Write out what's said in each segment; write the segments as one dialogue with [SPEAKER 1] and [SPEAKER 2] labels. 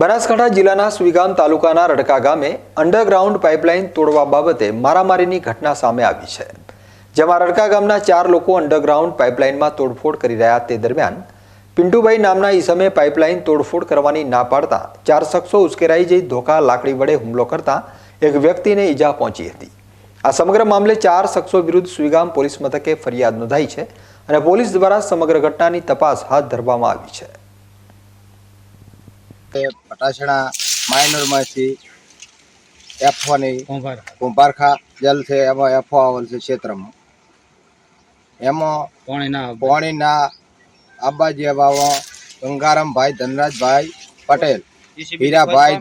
[SPEAKER 1] બનાસકાંઠા જિલ્લાના સુઈગામ તાલુકાના રડકા ગામે અંડરગ્રાઉન્ડ પાઇપલાઇન તોડવા બાબતે મારામારીની ઘટના સામે આવી છે. જેમાં રડકા ગામના ચાર લોકો અંડરગ્રાઉન્ડ પાઇપલાઇનમાં તોડફોડ કરી રહ્યા તે દરમિયાન પિન્ટુભાઈ નામના ઈસમે પાઇપલાઇન તોડફોડ કરવાની ના પાડતા ચાર શખ્સો ઉશ્કેરાઈ જઈ ધોકા લાકડી વડે હુમલો કરતા એક વ્યક્તિને ઈજા પહોંચી હતી. આ સમગ્ર મામલે ચાર શખ્સો વિરુદ્ધ સુઈગામ પોલીસ મથકે ફરિયાદ નોંધાઈ છે અને પોલીસ દ્વારા સમગ્ર ઘટનાની તપાસ હાથ ધરવામાં આવી છે.
[SPEAKER 2] તે પટાશણા માઇનરમાંથી એફવાની કુંભારખા જલ છે એમાં એફો આવેલ છે ક્ષેત્રમાં. એમાં
[SPEAKER 3] પોણીના
[SPEAKER 2] પાણીના આબાજી બાવા ગંગારામભાઈ ધનરાજભાઈ પટેલ હીરાભાઈ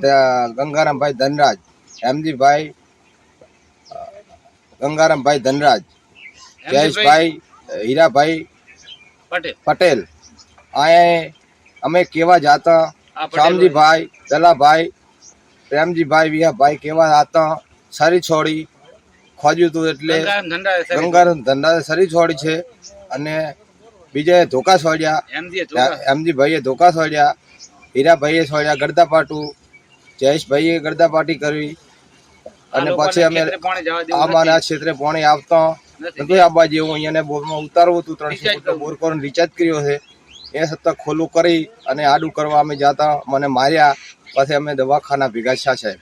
[SPEAKER 2] ગંગારામભાઈ ધનરાજ હેમજીભાઈ ગંગારામભાઈ ધનરાજ જયેશભાઈ હીરાભાઈ
[SPEAKER 3] પટેલ.
[SPEAKER 2] પટેલ. અહીંયા અમે કેવા જાતા શ્યામજીભાઈ દલાભાઈ પ્રેમજીભાઈ વિયાભાઈ કેવા હતા? સરી છોડી ખોજ્યું હતું એટલે
[SPEAKER 3] ગંગારામ ધંધા
[SPEAKER 2] સારી છોડી છે અને બીજાએ ધોકા છોડ્યા. એમજીભાઈએ ધોકા છોડ્યા હીરાભાઈએ છોડ્યા ગરદાપાટું જયેશભાઈએ ગરદાપાટી કરી. અને પછી અમે અમારા ક્ષેત્રે પાણી આવતા.
[SPEAKER 3] નથી.
[SPEAKER 2] આવવા જેવું અહીંયા બોરમાં ઉતારવું હતું ત્રણસો બોર રિચાર્જ કર્યો છે. એ સત્તા ખોલું કરી અને આડું કરવા અમે જતા, મને માર્યા, પછી અમે દવાખાના ભેગા થયા સાહેબ.